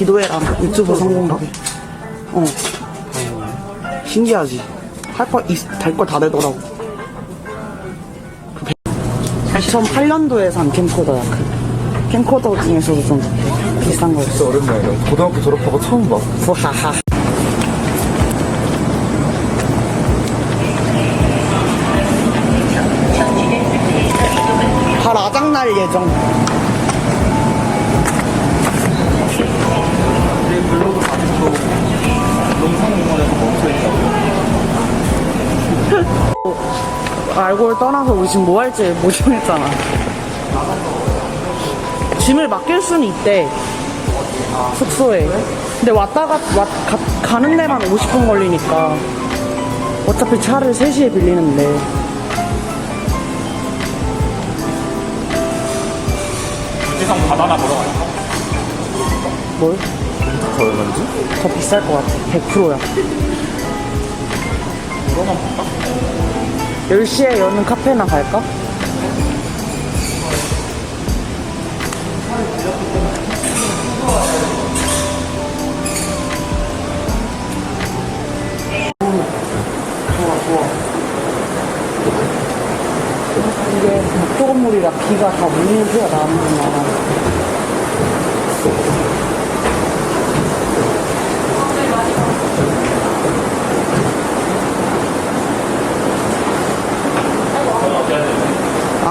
기도해라. 유튜브 성공하게. 어. 신기하지? 할 거, 될거 다 되더라고. 그 2008년도에 산 캠코더야. 그 캠코더 중에서도 좀 비싼 거였어. 진짜 오랜만이다. 고등학교 졸업하고 처음 봐. 후하하. 발 아작날 예정. 멈춰 있다고. 알고를 떠나서 우리 지금 뭐 할지 못 정했잖아. 짐을 맡길 수는 있대. 숙소에. 근데 왔다가 왔, 가, 가는 데만 50분 걸리니까. 어차피 차를 3시에 빌리는데. 국지성 바나나 보러 가요. 뭘? 더 얼마인지? 더 비쌀 것 같아. 100%야. 그거만 볼까? 10시에 여는 카페나 갈까?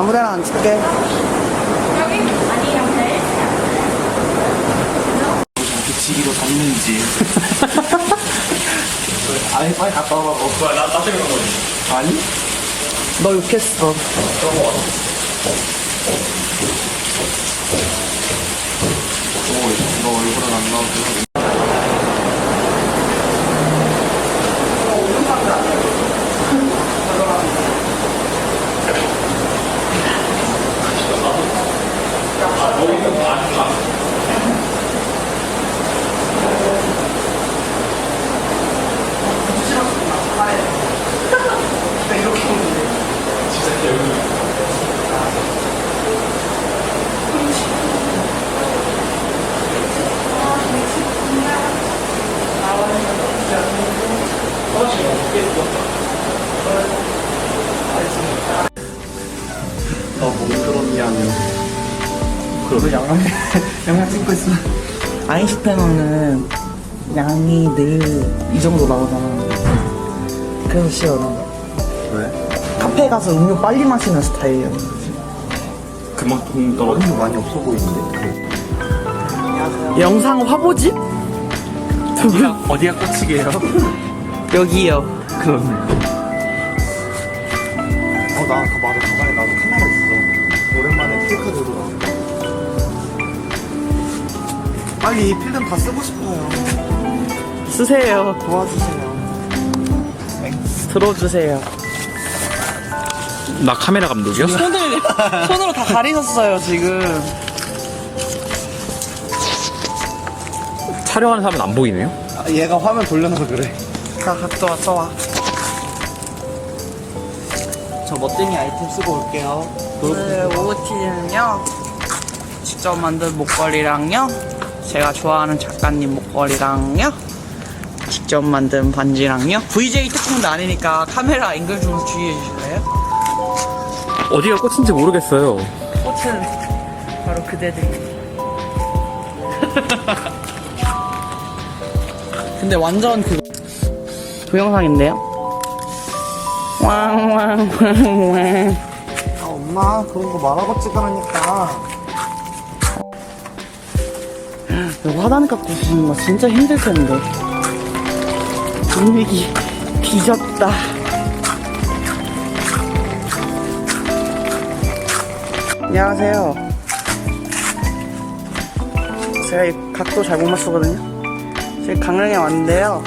아무데나 앉을게. 지기로 잡는지. 아니, 빨리 갔다 오라고. 뭐야, 나, 나 때문에 그런 거지. 아니? 너 욕했어. 너 얼굴은 안 나오고. 아인슈페너는 양이 늘 이 정도 나오잖아. 그래서 싫어. 왜? 카페 가서 음료 빨리 마시는 스타일이야. 그만큼 떨어져. 얼굴 많이 없어 보이는데? 영상 화보집? 두 분. 어디가 꽂히게요? 여기요. 그렇네. 어, 나 아까 맞아. 가방에 나도 카메라 있어. 오랜만에 필카 들고 나왔다. 빨리 이 필름 다 쓰고 싶어요. 쓰세요. 도와주세요. 들어주세요. 나 카메라 감독이요? 손을, 손으로 다 가리셨어요, 지금. 촬영하는 사람은 안 보이네요? 아, 얘가 화면 돌려놔서 그래. 자, 각도와 써와. 저 멋쟁이 아이템 쓰고 올게요. 오늘 오후티는요, 직접 만든 목걸이랑요, 제가 좋아하는 작가님 목걸이랑요, 직접 만든 반지랑요. VJ 특종도 아니니까 카메라 앵글 좀 주의해 주실래요? 어디가 꽂힌지 모르겠어요. 꽃은 바로 그대들. 근데 완전 그거 동영상인데요? 왕왕왕왕 아, 엄마, 그런 거 말하고 찍으라니까. 화단 깎고 주는 거 진짜 힘들 텐데. 분위기 뒤졌다. 안녕하세요. 제가 이 각도 잘 못 맞추거든요. 지금 강릉에 왔는데요.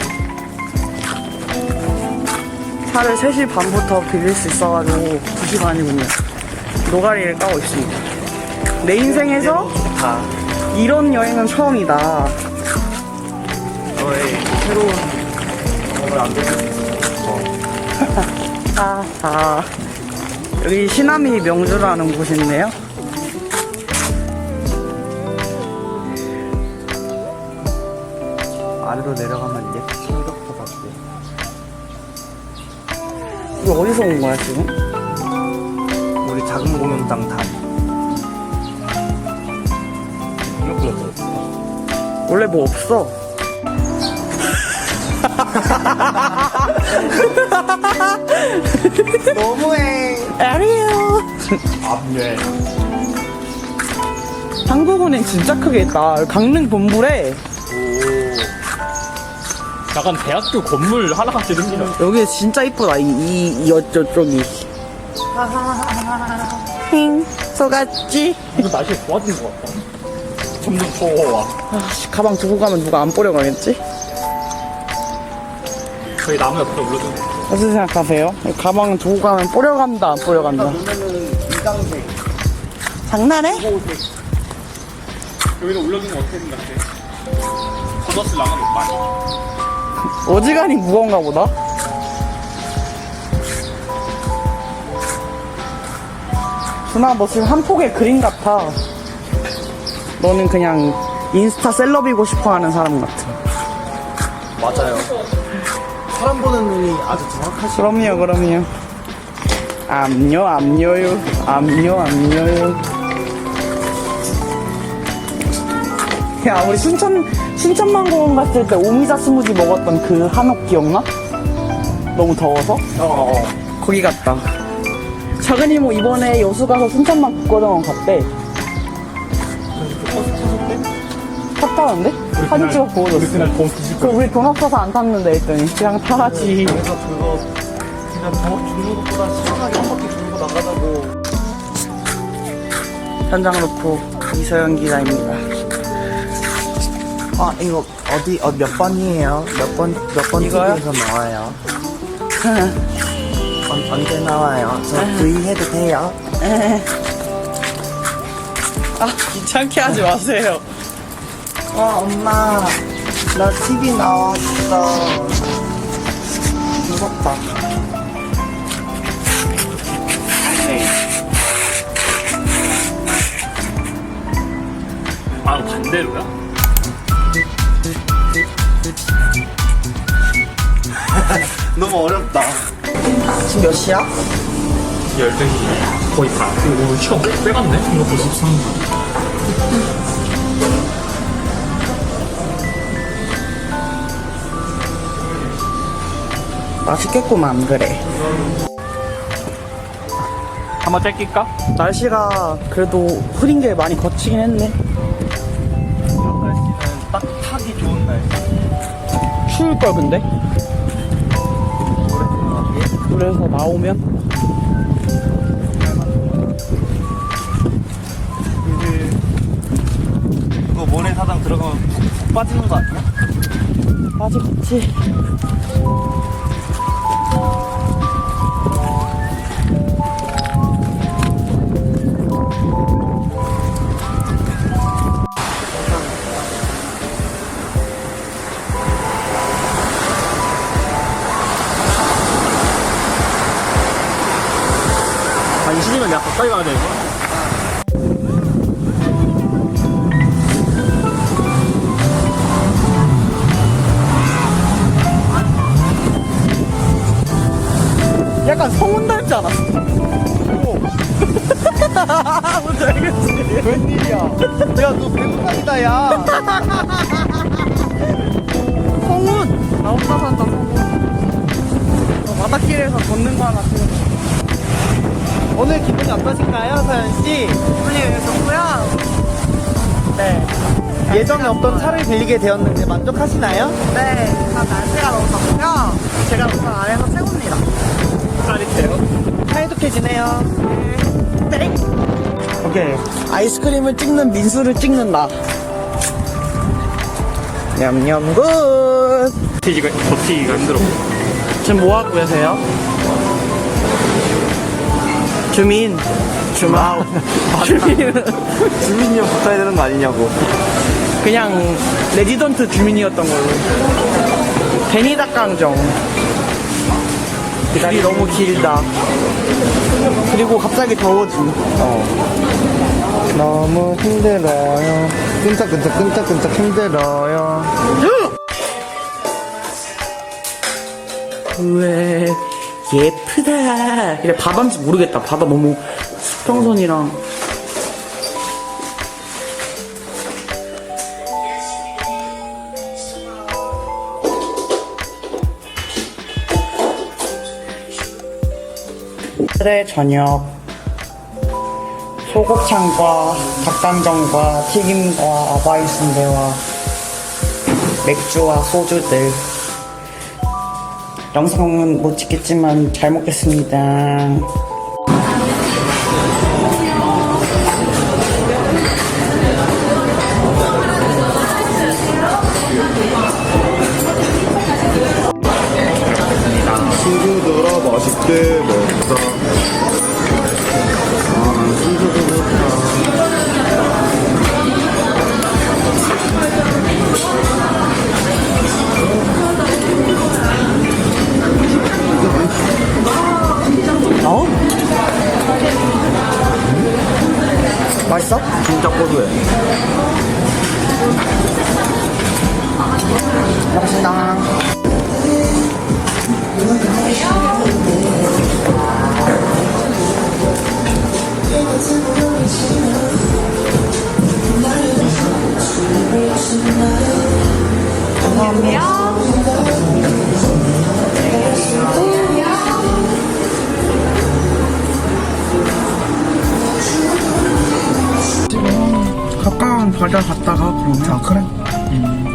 차를 3시 반부터 빌릴 수 있어가지고 2시 반이군요. 노가리를 까고 있습니다. 내 인생에서 다 이런 여행은 처음이다. 너의 새로운 경험을 안겨줄 수 있어. 아, 아. 여기 시나미 명주라는 곳인데요. 아래로 내려가면 옛 성적도 같고. 이거 어디서 온 거야, 지금? 우리 작은 공연장 단. 원래 뭐 없어. 너무해. 에리요. 앞에. 한국은행 진짜 크게 있다. 강릉 본부래. 약간 대학교 건물 하나같이 생기는. 여기 진짜 이쁘다. 이, 이, 이 저쪽이. 힝, 속았지? 이거 날씨 좋아진 것 같다. 점점 더워와. 아씨, 가방 두고 가면 누가 안 뿌려가겠지? 저희 나무 옆에 거. 어떻게 생각하세요? 이 가방 두고 가면 뿌려간다, 안 뿌려간다? 보면은 이강색. 장난해? 여기다 올려주는 거 어떻게 생각해? 걷었을 나가면 많이. 어지간히 무거운가 보다. 준아, 너 지금 한 폭의 그림 같아. 너는 그냥 인스타 셀럽이고 싶어 하는 사람 같아. 맞아요. 사람 보는 눈이 아주 정확하시. 그럼요, 그럼요. 암요, 암요요. 암요, 암요요. 야, 우리 순천, 순천만공원 갔을 때 오미자 스무디 먹었던 그 한옥 기억나? 너무 더워서? 어. 거기 갔다. 작은이 뭐 이번에 여수 가서 순천만 국고정원 갔대. 탔다는데? 사진 찍어 우리 보여줬어. 그날 돈 뒤질 그 우리 돈 없어서 안 탔는데 했더니 그냥 타지. 그래서 그거 그냥 더 주는 것보다 시원하게 한 바퀴 돌고 나가자고. 현장 로프 이서영 기자입니다. 아 이거 어디 어, 몇 번이에요? 몇 번 몇번 이거요? TV에서 나와요? 언, 언제 나와요? 저 V 해도 돼요? 아 귀찮게 하지 마세요. 와 엄마 나 TV 나왔어. 무섭다. 아, 반대로야? 너무 어렵다. 지금 몇 시야? 12시. 거의 반. 이거 오늘 시간 빼갔네? 이거 벌써 13분. 맛있겠구만 그래. 한번 떼낄까? 날씨가 그래도 흐린 게 많이 거치긴 했네. 이런 날씨는 딱 타기 좋은 날씨. 추울 걸 근데. 그래서 나오면 이거 모래사장 들어가면 푹 빠지는 거 아니야? 없지. 20이면 내가 가까이 가야 거야? 약간 성운 닮지 않았어? 뭔지 알겠지? 웬일이야? 야, 너 배고파이다, 야. 성운! 나 혼자 산다, 성운. 저 바닷길에서 걷는 거 하나 찍어. 오늘 기분이 어떠신가요, 서연씨? 기분이 좋고요. 네. 예정에 없던 차를 빌리게 되었는데 만족하시나요? 네. 다 날씨가 너무 좋고요. 제가 우선 안에서 최고입니다. 짜릿해요. 사이좋게지내요 네. 오케이. 아이스크림을 찍는 민수를 찍는다. 냠냠 굿. 버티기가, 버티기가 힘들어. 지금 뭐 하고 계세요? 주민. 주마우. 주민. 주민이 형 붙어야 되는 거 아니냐고. 그냥 레지던트 주민이었던 걸로. 데니 닭강정. 길이 너무 길다. 그리고 갑자기 더워짐. 너무 힘들어요. 끈적끈적 끈적끈적 힘들어요. 왜 예쁘다. 그래 바다인지 모르겠다. 바다 너무 수평선이랑. 오늘의 저녁 소곱창과 닭강정과 튀김과 아바이 순대와 맥주와 소주들 영상은 못 찍겠지만 잘 먹겠습니다. 맛있어? 진짜 고소해. 맛있다. 바다 갔다가 그러면 아 그래? 강